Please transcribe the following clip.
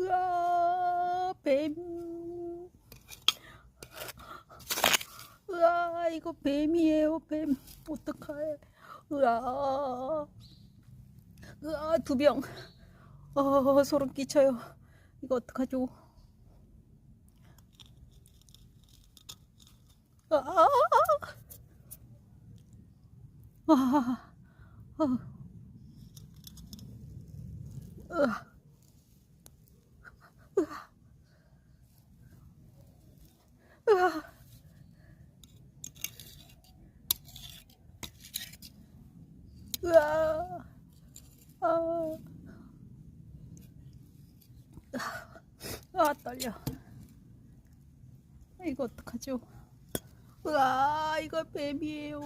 으아, 뱀. 으아, 이거 뱀이에요, 뱀. 어떡해. 으아, 으아, 두 병. 어, 소름 끼쳐요. 이거 어떡하죠? 아, 아, 아, 아, 으아, 으아, 으아, 아, 아, 떨려. 이거 어떡하죠? 으아, 이거 뱀이에요.